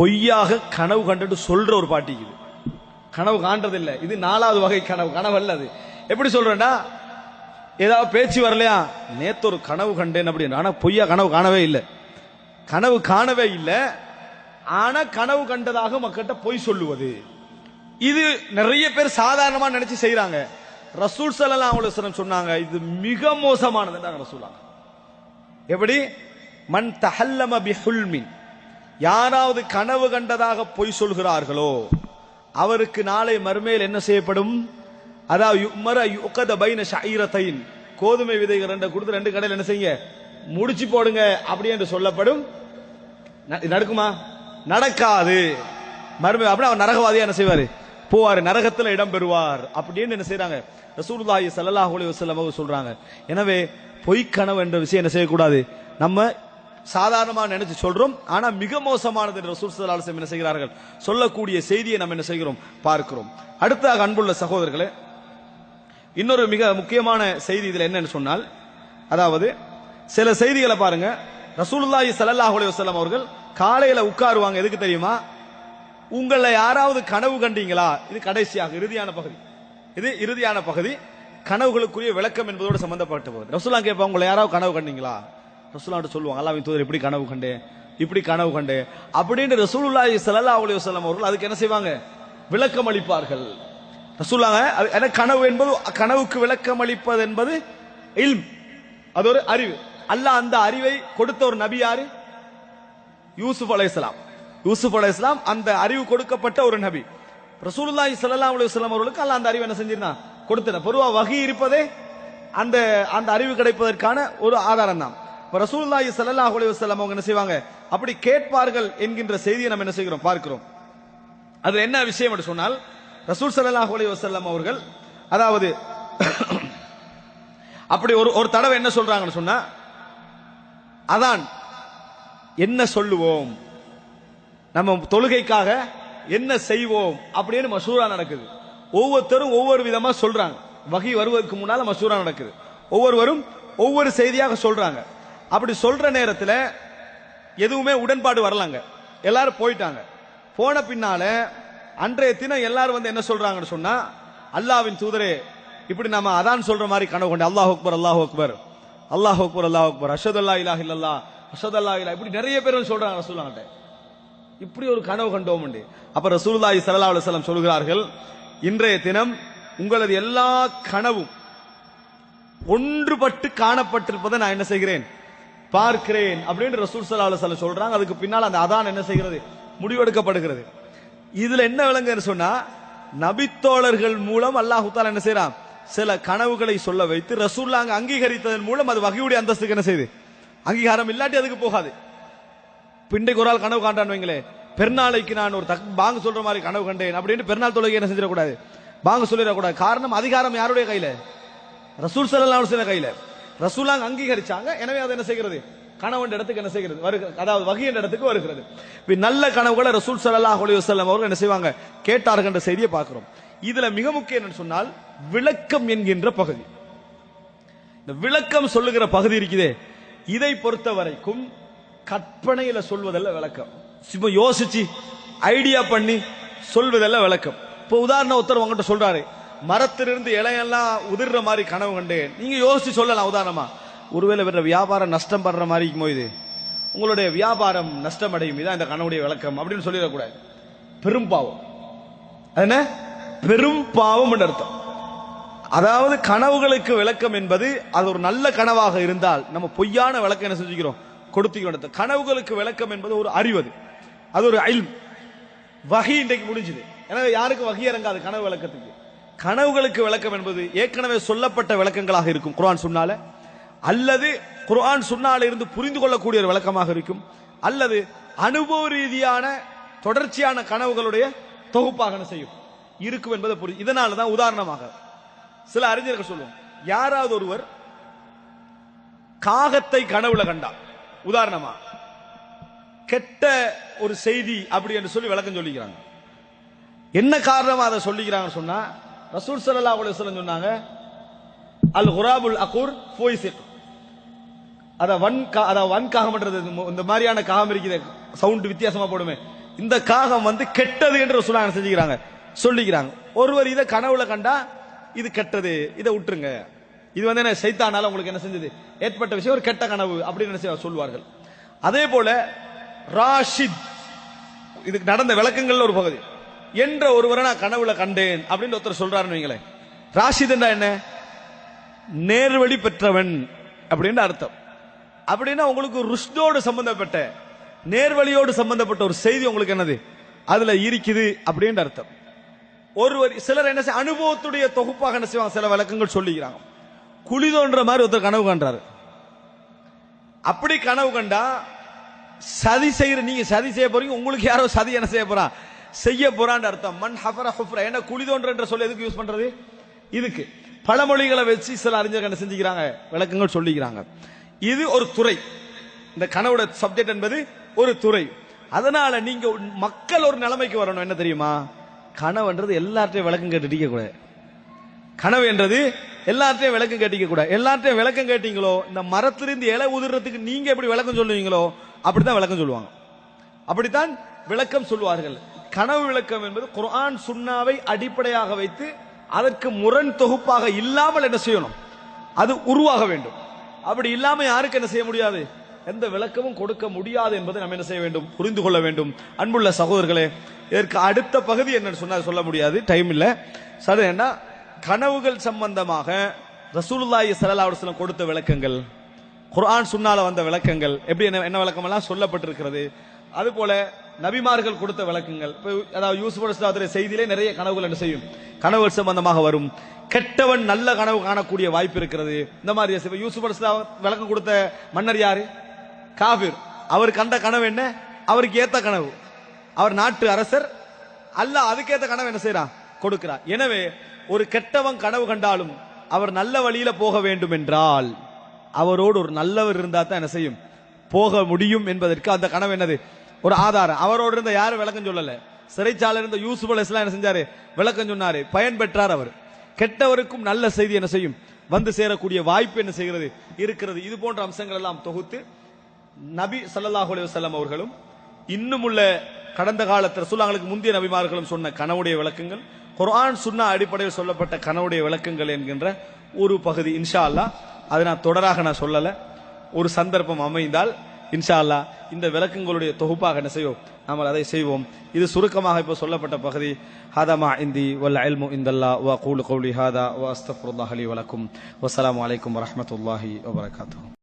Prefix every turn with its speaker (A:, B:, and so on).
A: பொய்யாக கனவு கண்டுட்டு சொல்ற ஒரு பாட்டி இது. கனவு காண்றதில்லை. இது நாலாவது வகை கனவு. கனவு அல்ல அது. எப்படி சொல்றேன்டா ஏதாவது பேச்சு வரலையா? நேத்து ஒரு கனவு கண்டேன் அப்படின்னு. ஆனா பொய்யா கனவு காணவே இல்லை. கனவு காணவே இல்லை. ஆனா கனவு கண்டதாக மக்கள்கிட்ட பொய் சொல்லுவது. இது நிறைய பேர் சாதாரணமா நினைச்சு செய்யறாங்க ரசூல் ஸல்லல்லாஹு அலைஹி சொன்னாங்க இது மிக மோசமானதுன்றாங்க ரசூலாங்க. எப்படி? மன் தஹல்லம பிஹுல்மின். யாராவது கனவு கண்டதாக பொய் சொல்கிறார்களோ அவருக்கு நாளை மறுமையில் என்ன செய்யப்படும்? அதாவது கோதுமை விதைகள் ரெண்டு கொடுத்து ரெண்டு கடையில் என்ன செய்யுங்க? முடிச்சு போடுங்க அப்படி என்று சொல்லப்படும். ந- நடக்குமா? நடக்காது. மறுமை அப்படி அவர் நரகவாதியா என்ன செய்வாரு? போவார் நரகத்தில் இடம் பெறுவார். அப்படின்னு என்ன செய்யறாங்க ரசூலுல்லாஹி சல்லாஹ் அலி வஸல்லம் சொல்றாங்க. எனவே பொய் கனவு என்ற விஷயம் என்ன செய்யக்கூடாது? நம்ம சாதாரணமாக நினைச்சு சொல்றோம். ஆனா மிக மோசமானது என்று ரசூல் என்ன செய்கிறார்கள்? சொல்லக்கூடிய செய்தியை நம்ம என்ன செய்கிறோம்? பார்க்கிறோம். அடுத்ததாக அன்புள்ள சகோதரர்களே இன்னொரு மிக முக்கியமான செய்தி இதில் என்னன்னு சொன்னால் அதாவது சில செய்திகளை பாருங்க. ரசூலுல்லாஹி சல்லாஹ் அலைஹி அவர்கள் காலையில உட்காருவாங்க. எதுக்கு தெரியுமா? உங்களை யாராவது கனவு கண்டீங்களா? இது கடைசியாக இறுதியான பகுதி. இது இறுதியான பகுதி. கனவுகளுக்குரிய விளக்கம் என்பதோடு சம்பந்தப்பட்ட போகுது. ரசூலா கேட்பாங்க உங்களை யாராவது கனவு கண்டீங்களா? ரசூலாட்ட சொல்லுவாங்க அல்லாவின் தூதர் இப்படி கனவு கண்டு இப்படி கனவு கண்டு அப்படின்னு ரசூலுல்லாஹி சல்லா அலி வசலம் அவர்கள் அதுக்கு என்ன செய்வாங்க? விளக்கம் அளிப்பார்கள். ரசூலாங்க ஏன்னா கனவு என்பது கனவுக்கு விளக்கம் அளிப்பது என்பது இல்ம். அது ஒரு அறிவு. அல்லாஹ் அந்த அறிவை கொடுத்த ஒரு நபி யாரு? யூசுப் அலைஹிஸ்ஸலாம் யூசுப் அலைஹிஸ்ஸலாம் அந்த அறிவு கொடுக்கப்பட்ட ஒரு நபி. ரசூலுல்லாஹி சல்லா அலி வசலம் அவர்களுக்கு அல்லாஹ் அந்த அறிவு என்ன செஞ்சிருந்தான்? கொடுத்தன பொதுவாக வகி இருப்பதே அந்த அந்த அறிவு கிடைப்பதற்கான ஒரு ஆதாரம் தான். இப்ப ரசூலுல்லாஹி ஸல்லல்லாஹு அலைஹி அவங்க என்ன செய்வாங்க? அப்படி கேட்பார்கள் என்கின்ற செய்தியை நம்ம என்ன செய்கிறோம்? பார்க்கிறோம். அது என்ன விஷயம் என்று சொன்னால் ரசூல் சல்லாஹ் அலைஹி வஸல்லம் அவர்கள் அதாவது அப்படி ஒரு ஒரு தடவை என்ன சொல்றாங்கன்னு சொன்னா அதான் என்ன சொல்லுவோம்? நம்ம தொழுகைக்காக என்ன செய்வோம்? அப்படின்னு மசூரா நடக்குது. ஒவ்வொருத்தரும் ஒவ்வொரு விதமா சொல்றாங்க. வகை வருவதற்கு முன்னால மசூரா நடக்குது. ஒவ்வொருவரும் ஒவ்வொரு செய்தியாக சொல்றாங்க. அப்படி சொல்ற நேரத்தில் எதுவுமே உடன்பாடு வரலாங்க. எல்லாரும் போயிட்டாங்க. போன பின்னால அன்றைய தினம் எல்லாரும் வந்து என்ன சொல்றாங்கன்னு சொன்னா அல்லாவின் தூதரே இப்படி நம்ம அதான் சொல்ற மாதிரி கனவு கொண்டு அல்லாஹ் அக்பர் அல்லாஹ் அக்பர். அல்லாஹ் அக்பர் அல்லாஹ் அக்பர். அஷதல்லா இலாஹ் இல்லல்லா அல்லா இலா இப்படி நிறைய பேர் வந்து சொல்றாங்க சொல்லுவாங்க இப்படி ஒரு கனவு கண்டோம் உண்டு அப்ப ரசூல்லாய் சல்லா அலுவலம் சொல்கிறார்கள் இன்றைய தினம் உங்களது எல்லா கனவும் ஒன்றுபட்டு காணப்பட்டிருப்பதை நான் என்ன செய்கிறேன்? பார்க்கிறேன் அப்படின்னு ரசூல் ஸல்லல்லாஹு அலைஹி சொல்றாங்க. அதுக்கு பின்னால் அந்த அதான் என்ன செய்கிறது? முடிவெடுக்கப்படுகிறது. இதுல என்ன விளங்குன்னு சொன்னா நபித்தோழர்கள் மூலம் அல்லாஹ் என்ன செய்யறான் சில கனவுகளை சொல்ல வைத்து ரசூல்லாங்க அங்கீகரித்ததன் மூலம் அது வகையுடைய அந்தஸ்துக்கு என்ன செய்யுது அங்கீகாரம் இல்லாட்டி அதுக்கு போகாது. பிண்டைக்கு ஒரு ஆள் கனவு காண்டான் வைங்களே பெருநாளைக்கு நான் ஒரு தக் பாங்க சொல்ற மாதிரி கனவு கண்டேன் அப்படின்னு பெருநாள் தொழுகை என்ன செஞ்சிடக்கூடாது? பாங்க சொல்லிடக்கூடாது. காரணம் அதிகாரம் யாருடைய கையில? ரசூல் ஸல்லல்லாஹு கையில. ரசூலாங்க அங்கீகரிச்சாங்க. எனவே அதை என்ன செய்கிறது? கணவன் இடத்துக்கு என்ன செய்கிறது? வருகிறது அதாவது வகை என்ற இடத்துக்கு வருகிறது. இப்ப நல்ல கனவுகளை ரசூல் ஸல்லல்லாஹு அலி வசல்லம் அவர்கள் என்ன செய்வாங்க? கேட்டார்கள் என்ற செய்தியை பார்க்கிறோம். இதுல மிக முக்கியம் என்னன்னு சொன்னால் விளக்கம் என்கின்ற பகுதி. இந்த விளக்கம் சொல்லுகிற பகுதி இருக்குதே. இதை பொறுத்த வரைக்கும் கற்பனையில சொல்வதல்ல விளக்கம். சும்மா யோசிச்சு ஐடியா பண்ணி சொல்வதெல்லாம் விளக்கம். இப்போ உதாரணம் ஒருத்தர் உங்ககிட்ட சொல்றாரு. மரத்திலிருந்து இலையெல்லாம் உதிர்ற மாதிரி கனவு கண்டேன். நீங்க யோசிச்சு சொல்லலாம் உதாரணமா. ஒருவேளை வேற வியாபாரம் நஷ்டம் படுற மாதிரி இருக்குமோ இது? உங்களுடைய வியாபாரம் நஷ்டம் அடையும் இதான் இந்த கனவுடைய விளக்கம். அப்படின்னு சொல்லிடக்கூடாது. பெரும் பாவம். என்ன? பெரும் பாவம் அர்த்தம். அதாவது கனவுகளுக்கு விளக்கம் என்பது அது ஒரு நல்ல கனவாக இருந்தால் நம்ம பொய்யான விளக்கம் என்ன செஞ்சுக்கிறோம்? கொடுத்துக்கிறோம். கனவுகளுக்கு விளக்கம் என்பது ஒரு அறிவது அது. ஒரு அயில் வகை இன்றைக்கு முடிஞ்சுது. எனவே யாருக்கும் வகை இறங்காது கனவு விளக்கத்துக்கு. கனவுகளுக்கு விளக்கம் என்பது ஏற்கனவே சொல்லப்பட்ட விளக்கங்களாக இருக்கும். குரான் சொன்னால அல்லது குரான் சுன்னால இருந்து புரிந்து கொள்ளக்கூடிய ஒரு விளக்கமாக இருக்கும். அல்லது அனுபவ ரீதியான தொடர்ச்சியான கனவுகளுடைய தொகுப்பாக செய்யும்? இருக்கும் என்பதை புரியும் இதனால தான் உதாரணமாக. சில அறிஞர்கள் சொல்லுவோம் யாராவது ஒருவர் காகத்தை கனவுல கண்டார். உதாரணமா கெட்ட ஒரு செய்தி அப்படி என்று சொல்லி விளக்கம் சொல்லிக்கிறாங்க. என்ன காரணமா அதை சொல்லிக்கிறாங்கன்னு சொன்னா ரசூல் சல்லா அலுவலம் சொன்னாங்க அல் குராபுல் அகூர் ஃபோய்சிக் அத வன் கா- அத வன் காகம்ன்றது இந்த இந்த மாதிரியான காகம் இருக்குது சவுண்ட் வித்தியாசமா போடுமே. இந்த காகம் வந்து கெட்டது என்று ரசூலுல்லாஹி செஞ்சுக்கிறாங்க சொல்லிக்கிறாங்க. ஒருவர் இதை கனவுல கண்டா இது கெட்டது இதை விட்டுருங்க இது வந்து என்ன சைத்தானால உங்களுக்கு என்ன செஞ்சது? ஏற்பட்ட விஷயம் ஒரு கெட்ட கனவு அப்படின்னு என்ன சொல்வார்கள். அதே போல ராஷித் இதுக்கு நடந்த விளக்கங்கள்ல ஒரு பகுதி. என்ற ஒருவரை நான் கனவுல கண்டேன். அப்படின்னு ஒருத்தர் சொல்றாருன்னு வைங்களேன் ராசிதன்டா என்ன? நேர்வழி பெற்றவன். அப்படின்னு அர்த்தம். அப்படின்னா உங்களுக்கு ருஷ்டோடு சம்பந்தப்பட்ட நேர்வழியோடு சம்பந்தப்பட்ட ஒரு செய்தி உங்களுக்கு என்னது? அதுல இருக்குது அப்படின்ற அர்த்தம். ஒருவர் சிலர் என்ன செய்ய அனுபவத்துடைய தொகுப்பாக என்ன செய்வாங்க? சில விளக்கங்கள் சொல்லிக்கிறாங்க. குழி தோன்ற மாதிரி ஒருத்தர் கனவு கண்டாரு அப்படி கனவு கண்டா சதி செய்யற நீங்க சதி செய்ய போறீங்க உங்களுக்கு யாரோ சதி என்ன செய்ய போறான் செய்ய போறான்னு அர்த்தம். மண் ஹஃபர ஹுஃப்ரா. ஏன்னா குழி தோன்றன்ற சொல்ல எதுக்கு யூஸ் பண்றது? இதுக்கு. பழமொழிகளை வச்சு சில அறிஞர்கள் என்ன செஞ்சுக்கிறாங்க? விளக்கங்கள் சொல்லிக்கிறாங்க. இது ஒரு துறை. இந்த கனவோட சப்ஜெக்ட் என்பது ஒரு துறை. அதனால நீங்க மக்கள் ஒரு நிலைமைக்கு வரணும். என்ன தெரியுமா? கனவுன்றது எல்லார்ட்டையும் விளக்கம் கேட்டுட்டீங்க கூட. கனவு என்றது எல்லார்ட்டையும் விளக்கம் கேட்டிக்க கூட. எல்லார்ட்டையும் விளக்கம் கேட்டீங்களோ? இந்த மரத்திலிருந்து இலை உதிர்றதுக்கு நீங்க எப்படி விளக்கம் சொல்லுவீங்களோ அப்படித்தான் விளக்கம் சொல்லுவாங்க. அப்படித்தான் விளக்கம் சொல்லுவார்கள். கனவு விளக்கம் என்பது குர்ஆன் சுண்ணாவை அடிப்படையாக வைத்து அதற்கு முரண் தொகுப்பாக இல்லாமல் என்ன செய்யணும்? அது உருவாக வேண்டும். அப்படி இல்லாமல் யாருக்கு என்ன செய்ய முடியாது? எந்த விளக்கமும் கொடுக்க முடியாது என்பதை நம்ம என்ன செய்ய வேண்டும்? புரிந்து கொள்ள வேண்டும். அன்புள்ள சகோதரர்களே இதற்கு அடுத்த பகுதி என்னன்னு சொன்னால் சொல்ல முடியாது. டைம் இல்லை. சரி என்ன? கனவுகள் சம்பந்தமாக ரசூலுல்லாஹி ஸல்லல்லாஹு கொடுத்த விளக்கங்கள் குர்ஆன் சுன்னால வந்த விளக்கங்கள் எப்படி என்ன என்ன விளக்கமெல்லாம் சொல்லப்பட்டிருக்கிறது? அதுபோல நபிமார்கள் கொடுத்த விளக்கங்கள். அதாவது யூசுப் செய்தியிலே நிறைய கனவுகள் என்ன செய்யும்? கனவுகள் சம்பந்தமாக வரும். கெட்டவன் நல்ல கனவு காணக்கூடிய வாய்ப்பு இருக்கிறது. இந்த மாதிரி யூசுப் விளக்கம் கொடுத்த மன்னர் யாரு? காபிர் அவர் கண்ட கனவு என்ன? அவருக்கு ஏத்த கனவு. அவர் நாட்டு அரசர். அல்லாஹ் அதுக்கேத்த கனவு என்ன செய்யறான் கொடுக்கிறார். எனவே ஒரு கெட்டவன் கனவு கண்டாலும் அவர் நல்ல வழியில போக வேண்டும் என்றால் அவரோடு ஒரு நல்லவர் இருந்தா தான் என்ன செய்யும்? போக முடியும் என்பதற்கு அந்த கனவு என்னது? ஒரு ஆதாரம். அவரோடு இருந்த யாரும் விளக்கம் சொல்லல. சிறைச்சாலை இருந்த யூசுப் அலிஸ்லாம் என்ன செஞ்சாரு? விளக்கம் சொன்னாரு. பயன் பெற்றார் அவர். கெட்டவருக்கும் நல்ல செய்தி என்ன செய்யும்? வந்து சேரக்கூடிய வாய்ப்பு என்ன செய்கிறது? இருக்கிறது. இது போன்ற அம்சங்கள் எல்லாம் தொகுத்து நபி சல்லாஹூ அலைஹி அவர்களும் இன்னும் உள்ள கடந்த காலத்தில் ரசூலுல்லாஹ்களுக்கு முந்தைய நபிமார்களும் சொன்ன கனவுடைய விளக்கங்கள் குரான் சுன்னா அடிப்படையில் சொல்லப்பட்ட கனவுடைய விளக்கங்கள் என்கின்ற ஒரு பகுதி இன்ஷா அல்லாஹ். அதை நான் தொடராக நான் சொல்லலை. ஒரு சந்தர்ப்பம் அமைந்தால் இன்ஷா அல்லாஹ் இந்த விளக்கங்களுடைய தொகுப்பாக என்ன செய்வோம்? நாம் அதை செய்வோம். இது சுருக்கமாக இப்போ சொல்லப்பட்ட பகுதி. ஹாதமா இந்தி வல்ல அல்மு இந்தல்லா வ கூலு கௌலி ஹாதா வ அஸ்தஃபுல்லாஹலி வலக்கும் வசலாம் அலைக்கும் வரமத்துல்லாஹி வபரகாத்துஹு